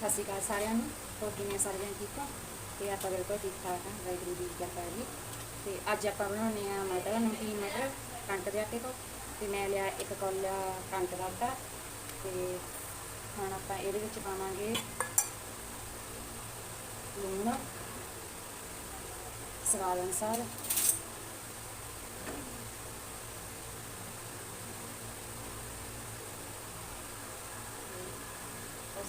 ਸਤਿ ਸ਼੍ਰੀ ਅਕਾਲ ਸਾਰਿਆਂ ਨੂੰ ਹੋਰ ਕਿਵੇਂ ਆ ਠੀਕ ਹੋ ਤੇ ਆਪਾਂ ਬਿਲਕੁਲ ਠੀਕ ਠਾਕ ਹਾਂ ਵਾਹਿਗੁਰੂ ਦੀ ਕਿਰਪਾ ਹੈ ਜੀ ਤੇ ਅੱਜ ਆਪਾਂ ਬਣਾਉਣੇ ਆ ਮਟਰ ਨਮਕੀਨ ਮਟਰ ਕਣਕ ਦੇ ਆਟੇ ਤੋਂ ਤੇ ਮੈਂ ਲਿਆ ਇੱਕ ਕੌਲਾ ਕਣਕ ਦਾ ਆਟਾ ਤੇ ਹੁਣ ਆਪਾਂ ਇਹਦੇ ਵਿੱਚ ਪਾਵਾਂਗੇ ਲੂਣ ਸਵਾਦ ਅਨੁਸਾਰ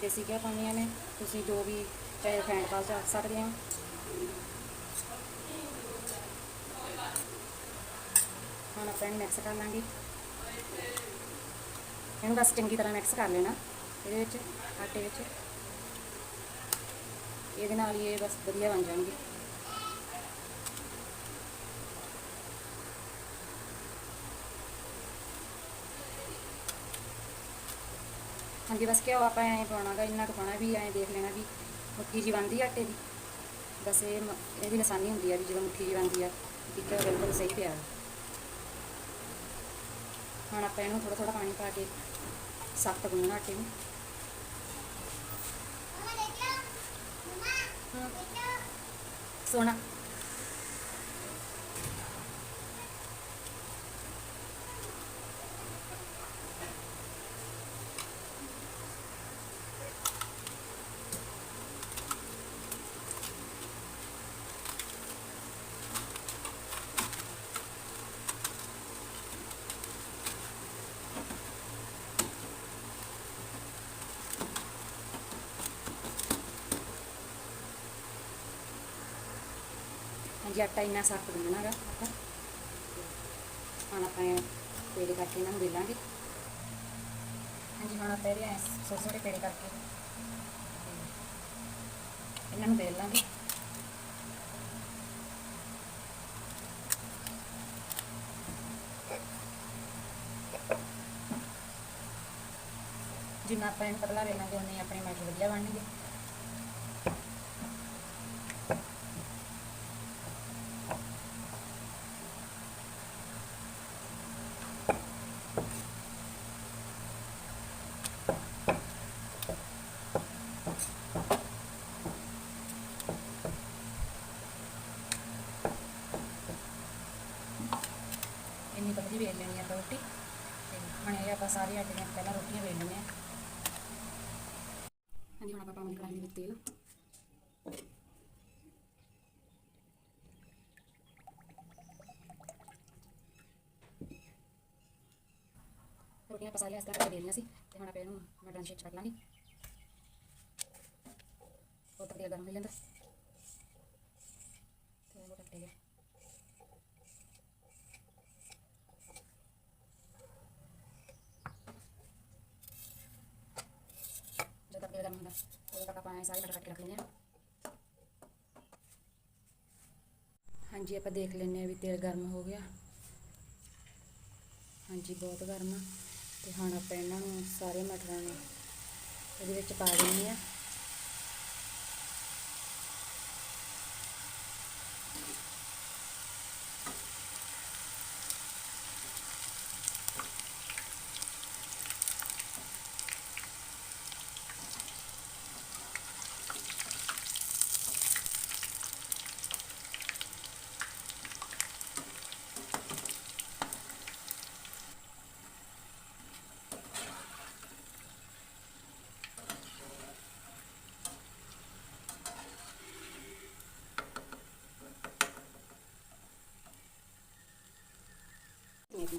ਦੇਸੀ ਘਿਓ ਪਾਉਣੀਆਂ ਨੇ, ਤੁਸੀਂ ਜੋ ਵੀ ਚਾਹੇ ਰਿਫਾਈਂਡ ਪਾ ਜਾ ਸਕਦੇ ਹੋ। ਹੁਣ ਆਪਾਂ ਇਹਨੂੰ ਮਿਕਸ ਕਰ ਲਾਂਗੇ। ਇਹਨੂੰ ਬਸ ਚੰਗੀ ਤਰ੍ਹਾਂ ਮਿਕਸ ਕਰ ਲੈਣਾ, ਇਹਦੇ ਵਿੱਚ, ਆਟੇ ਵਿੱਚ। ਇਹਦੇ ਨਾਲ ਹੀ ਇਹ ਬਸ ਵਧੀਆ ਬਣ ਜਾਣਗੇ। ਹਾਂਜੀ ਬਸ ਘਿਓ ਆਪਾਂ ਐਂ ਪਾਉਣਾਗਾ ਇੰਨਾ ਕੁ ਪਾਉਣਾ ਵੀ ਐਂ ਦੇਖ ਲੈਣਾ ਵੀ ਮੁੱਠੀ ਜੀ ਬਣਦੀ ਆਟੇ ਦੀ। ਬਸ ਇਹ ਇਹਦੀ ਨਿਸ਼ਾਨੀ ਹੁੰਦੀ ਆ ਵੀ ਜਦੋਂ ਮੁੱਠੀ ਜੀ ਬਣਦੀ ਆ ਵੀ ਘਿਓ ਬਿਲਕੁਲ ਸਹੀ ਪਿਆ। ਹੁਣ ਆਪਾਂ ਇਹਨੂੰ ਥੋੜਾ ਥੋੜਾ ਪਾਣੀ ਪਾ ਕੇ ਸਖਤ ਗੁੰਨਣਾ ਆਟੇ ਨੂੰ। ਸੋਨਾ ਹਾਂਜੀ, ਆਟਾ ਇੰਨਾ ਸਖਤ ਗੁੰਨਣਾਗਾ ਹੁਣ ਆਪਾਂ ਪੇੜੇ ਕਰਕੇ ਇਹਨਾਂ ਨੂੰ ਵੇਲਾਂਗੇ ਹਾਂਜੀ, ਹੁਣ ਆਪਾਂ ਇਹਦੇ ਛੋਟੇ ਛੋਟੇ ਪੇੜੇ ਕਰਕੇ ਇਹਨਾਂ ਨੂੰ ਵੇਲ ਲਾਂਗੇ। ਜਿੰਨਾ ਆਪਾਂ ਇਹਨੂੰ ਪਤਲਾ ਵੇਲਾਂਗੇ ਉਨੇ ਹੀ ਆਪਣੇ ਮਟਰ ਵਧੀਆ ਬਣਨਗੇ। ਇੰਨੀ ਪਤਲੀ ਵੇਲ ਲੈਣੀ ਆ ਆਪਾਂ ਰੋਟੀ। ਤੇ ਹੁਣ ਆਪਾਂ ਸਾਰੇ ਆਟੇ ਦੀਆਂ ਪਹਿਲਾਂ ਰੋਟੀਆਂ ਵੇਲ ਲੈਣੇ ਆ ਹਾਂਜੀ, ਹੁਣ ਆਪਾਂ ਪਾਵਾਂਗੇ ਕੜਾਹੀ ਦੇ ਵਿੱਚ ਤੇਲ। ਰੋਟੀਆਂ ਆਪਾਂ ਇਸ ਤਰ੍ਹਾਂ ਕਰਕੇ ਦੇਣੀਆਂ ਸੀ। ਤੇ ਹੁਣ ਆਪਾਂ ਇਹਨੂੰ ਮਟਨ ਸ਼ੇਕ ਛੱਡ ਲਾਂਗੇ। ਉਹ ਤੇਲ ਗਰਮ ਹੋ ਜਾਂਦਾ ਤੇ ਉਹ ਟੱਟ ਗਿਆ ਜਦੋਂ ਤੱਕ ਤੇਲ ਗਰਮ ਹੁੰਦਾ ਉਦੋਂ ਤੱਕ ਆਪਾਂ ਸਾਰੇ ਮਟਰ ਕੱਟ ਕੇ ਰੱਖ ਲੈਂਦੇ ਹਾਂ ਹਾਂਜੀ ਆਪਾਂ ਦੇਖ ਲੈਂਦੇ ਹਾਂ ਵੀ ਤੇਲ ਗਰਮ ਹੋ ਗਿਆ ਹਾਂਜੀ ਬਹੁਤ ਗਰਮ ਆ ਤੇ ਹੁਣ ਆਪਾਂ ਇਹਨਾਂ ਨੂੰ ਸਾਰੇ ਮਟਰਾਂ ਨੂੰ ਇਹਦੇ ਵਿੱਚ ਪਾ ਦਿੰਦੇ ਆ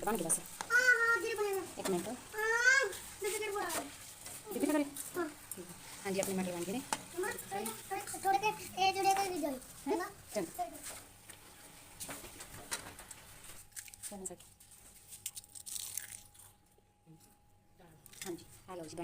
ਇੱਕ ਮਿੰਟ ਬਣ ਗਿਆ ਬਸ ਇੱਕ ਮਿੰਟ ਬੀਬੀ ਨਾ ਕਰੇ ਠੀਕ ਹੈ ਹਾਂਜੀ ਆਪਣੇ ਮਟਰ ਬਣ ਗਏ ਨੇ ਥੋੜੇ ਕੇ ਇਹ ਜੁੜੇ ਕਰ ਵੀ ਜਾਈ ਹੈਨਾ ਚੰਗਾ ਚੰਗਾ ਸਰ ਹਾਂਜੀ ਆ ਲਓ ਜੀ